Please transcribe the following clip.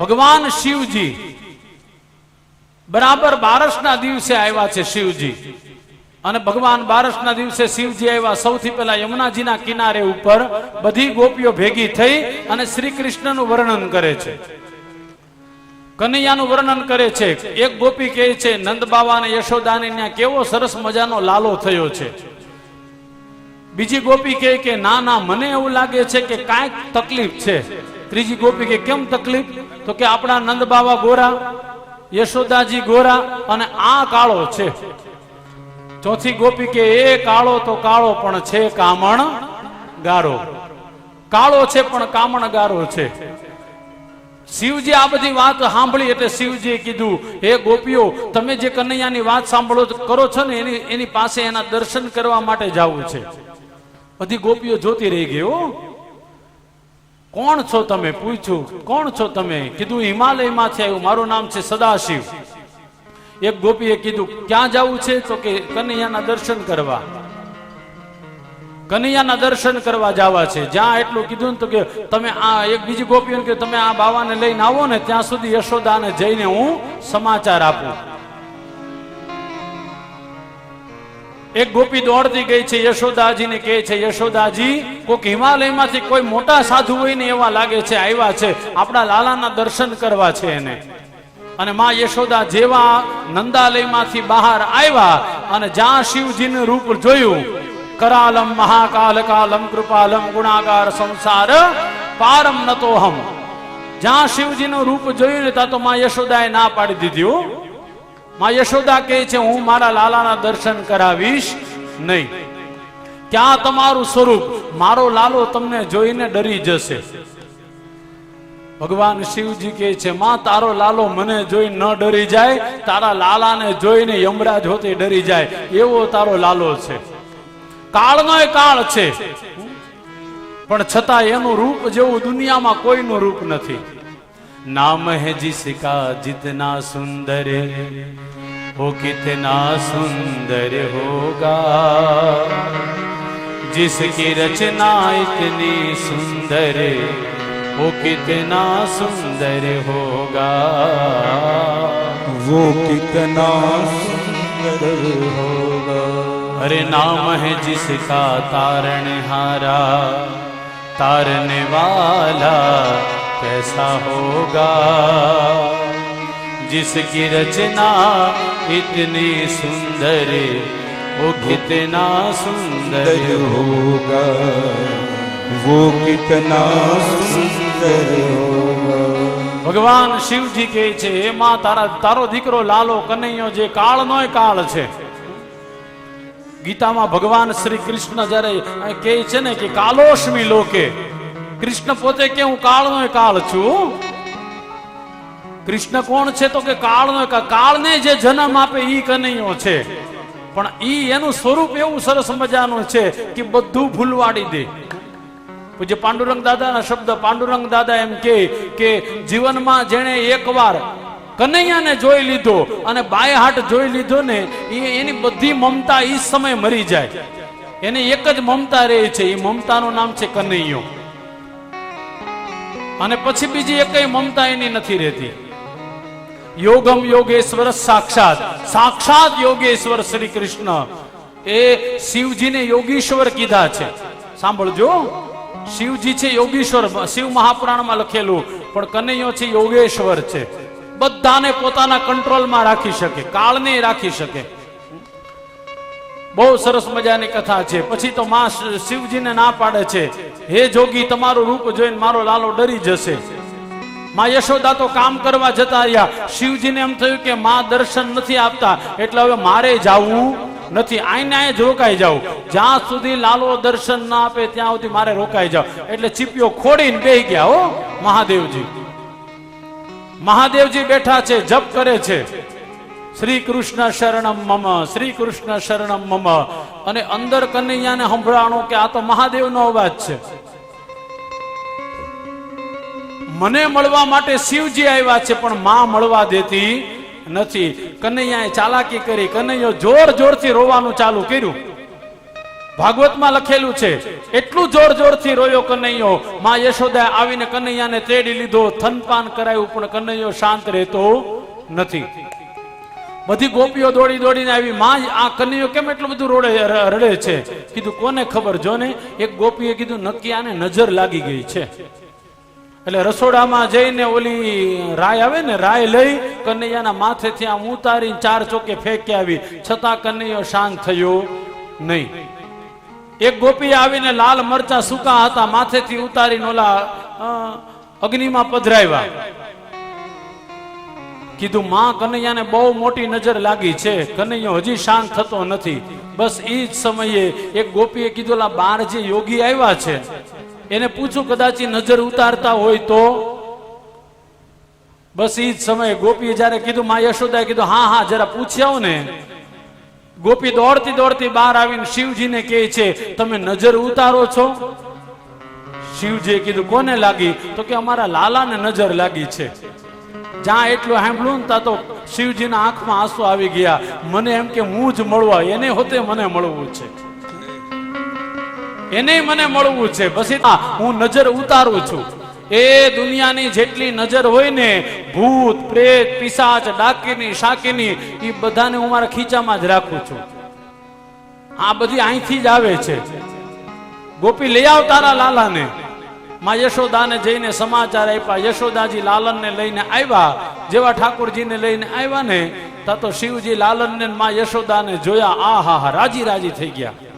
ભગવાન શિવજી. બરાબર બારસના દિવસે આવ્યા છે શિવજી. અને ભગવાન બારસના દિવસે શિવજી આવ્યા સૌથી પહેલા યમુનાજીના કિનારે ઉપર બધી ગોપીઓ ભેગી થઈ અને શ્રી કૃષ્ણનું વર્ણન કરે છે. કનૈયાનું વર્ણન કરે છે. એક ગોપી કહે છે, નંદ બાબા અને યશોદાને ત્યાં કેવો સરસ મજાનો લાલો થયો છે. બીજી ગોપી કહે કે, ના ના, મને એવું લાગે છે કે કાંઈક તકલીફ છે. ત્રીજી ગોપી કે કેમ તકલીફ? તો કે આપણા નંદ બાબા ગોરા, યશોદાજી ગોરા અને આ કાળો છે. ચોથી ગોપી કે એ કાળો તો કાળો પણ છે કામણ ગારો. કાળો છે પણ કામણ ગારો છે. શિવજી આ બધી વાત સાંભળી એટલે શિવજીએ કીધું, હે ગોપીઓ, તમે જે કનૈયાની વાત સાંભળો કરો છો ને, એની એની પાસે એના દર્શન કરવા માટે જવું છે. બધી ગોપીઓ જોતી રહી ગઈ હો. કોણ છો તમે? પૂછ્યું કોણ છો તમે? કીધું હિમાલયમાંથી આવ્યું મારું નામ છે સદાશિવ. એક ગોપીએ કીધું, ક્યાં જવું છે? તો કે, કનૈયાના દર્શન કરવા. કનૈયાના દર્શન કરવા જવા છે. જ્યાં એટલું કીધું ને તો કે, તમે આ એક બીજી ગોપીઓને કે તમે આ બાવાને લઈને આવો ને, ત્યાં સુધી યશોદાને જઈને હું સમાચાર આપું. એક ગોપી દોડતી ગઈ છે, યશોદાજીને કહે છે, યશોદાજી કોઈક હિમાલયમાંથી કોઈ મોટા સાધુ હોય ને એવા લાગે છે, આવ્યા છે. આપણા લાલાના દર્શન કરવા છે એને. અને માં યશોદા જેવા નંદાલયમાંથી બહાર આવ્યા અને જ્યાં શિવજીનું રૂપ જોયું, કરાલમ, મહાકાલ, કાલમ, કૃપાલમ ગુણાગાર સંસાર, પારમ નતોહમ જ્યાં શિવજીનું રૂપ જોયું ને ત્યાં તો માં યશોદાએ ના પાડી દીધી. માં યશોદા કહે છે, હું મારા લાલાના દર્શન કરાવીશ નહીં. ક્યાં તમારું સ્વરૂપ, મારો લાલો તમને જોઈને ડરી જશે. ભગવાન શિવજી કહે છે, માં, તારો લાલો મને જોઈ ન ડરી જાય, તારા લાલાને જોઈને યમરાજ હોતે ડરી જાય. એવો તારો લાલો છે. કાળનો કાળ છે. પણ છતાં એનું રૂપ જેવું દુનિયામાં કોઈનું રૂપ નથી. नाम है जिसका जितना सुंदर वो कितना सुंदर होगा जिसकी रचना इतनी सुंदर वो कितना सुंदर होगा वो कितना सुंदर होगा अरे नाम है जिसका तारण हारा तारने वाला कैसा होगा जिसकी रचना इतनी सुंदर वो कितना सुंदर सुंदर होगा वो कितना सुंदर होगा ભગવાન શિવજી કહે છે એમાં તારા તારો દીકરો લાલો કનૈયો જે કાળનો કાળ છે ગીતામાં ભગવાન શ્રી કૃષ્ણ જ્યારે કહે છે ને કે કાલોષ્મી લોકે કૃષ્ણ પોતે કે હું કાળનો કાળ છું? કૃષ્ણ કોણ છે તો કે કાળનો કાળને જે જન્મ આપે ઈ કનૈયો છે. પણ ઈ એનું સ્વરૂપ એવું સરસ મજાનું છે કે બધું ભૂલવાડી દે. પૂજ્ય પાંડુરંગ દાદાના શબ્દ પાંડુરંગ દાદા એમ કે કે જીવનમાં જેણે એકવાર કનૈયાને જોઈ લીધો અને બાય હાટ જોઈ લીધો ને, એ એની બધી મમતા એ સમય મરી જાય. એને એક જ મમતા રહે છે. એ મમતાનું નામ છે કનૈયો. અને પછી બીજી એકય મમતા એની નથી રહેતી. યોગમ યોગેશ્વર સાક્ષાત. સાક્ષાત યોગેશ્વર શ્રી કૃષ્ણ એ શિવજીને યોગીશ્વર કીધા છે. સાંભળજો. શિવજી છે યોગીશ્વર, શિવ મહાપુરાણમાં લખેલું, પણ કનૈયો છે યોગેશ્વર છે. બધાને પોતાના કંટ્રોલમાં રાખી શકે, કાળને રાખી શકે. બહુ સરસ મજાની કથા છે. પછી તો માં શિવજીને ના પાડે છે. હે જોગી, તમારું રૂપ જોઈને મારો લાલો ડરી જશે. માં યશોદા તો કામ કરવા જતા રહ્યા. શિવજીને એમ થયું કે માં દર્શન નથી આપતા. એટલે હવે મારે જાવું નથી. આઈને જ રોકાઈ જાવ જ્યાં સુધી લાલો દર્શન ના આપે ત્યાં સુધી મારે રોકાઈ જાવ એટલે ચીપીઓ ખોડીને બેહી ગયા હો મહાદેવજી. મહાદેવજી બેઠા છે, જપ કરે છે. શ્રી કૃષ્ણ શરણમ મમ શ્રી કૃષ્ણ શરણમ મમ. અને અંદર કનૈયાને સંભળાણો કે આ તો મહાદેવનો અવાજ છે. મને મળવા માટે શિવજી આવ્યા છે, પણ માં મળવા દેતી નથી. કનૈયાએ ચાલાકી કરી, કનૈયો જોર જોરથી રોવાનું ચાલુ કર્યું. ભાગવતમાં લખેલું છે, એટલું જોર જોરથી રોયો કનૈયો. માં યશોદા આવીને કનૈયાને તેડી લીધો, થનપાન કરાયું, પણ કનૈયો શાંત રહેતો નથી. બધી ગોપીઓ દોડી દોડીને આવી. માં આ કનૈયો કેમ એટલું બધું રોડે રડે છે? કીધું, કોને ખબર જો ને એક ગોપીએ કીધું નક્કી આને નજર લાગી ગઈ છે. એટલે રસોડામાં જઈને ઓલી રાય આવે ને, રાય લઈ કનૈયાના માથેથી આમ ઉતારી ચાર ચોકે ફેંકી આવી. છતાં કનૈયો શાંત થયો નહીં. એક ગોપી આવીને લાલ મરચા સૂકા હતા, માથેથી ઉતારીને ઓલા અગ્નિમાં પધરાવ્યા. કીધું, માં કનૈયાને બહુ મોટી નજર લાગી છે. કનૈયો હજી શાંત થતો નથી. બસ એ જ સમયે એક ગોપીએ કીધું બાર જે યોગી આવ્યા છે, એને પૂછું કદાચ નજર ઉતારતા હોય તો? બસ એ જ સમયે ગોપીએ જયારે કીધું, માં યશોદાએ કીધું, હા હા, જરા પૂછ્યા ને. ગોપી દોડતી દોડતી બહાર આવીને શિવજીને કહે છે, તમે નજર ઉતારો છો? શિવજીએ કીધું, કોને લાગી? તો કે, અમારા લાલાને નજર લાગી છે. જ્યાં એટલું સાંભળ્યું ને ત્યાં તો શિવજીના આંખમાં આંસુ આવી ગયા. મને એમ કે હું જ મળવા એને હોતે મને મળવું છે. એને મને મળવું છે. બસ હા, નજર ઉતારું છું. એ દુનિયાની જેટલી નજર હોય ને ભૂત પ્રેત પિશાચ ડાકીની શાકીની એ બધાને હું મારા ખીચામાં જ રાખું છું. આ બધી અહીંથી જ આવે છે. ગોપી લઈ આવ તારા લાલાને. માં યશોદાને જઈને સમાચાર આપ્યા. યશોદાજી લાલનને લઈને આવ્યા. જેવા ઠાકોરજીને લઈને આવ્યા ને, તા તો શિવજી લાલનને માં યશોદાને જોયા આ હા રાજી રાજી થઈ ગયા.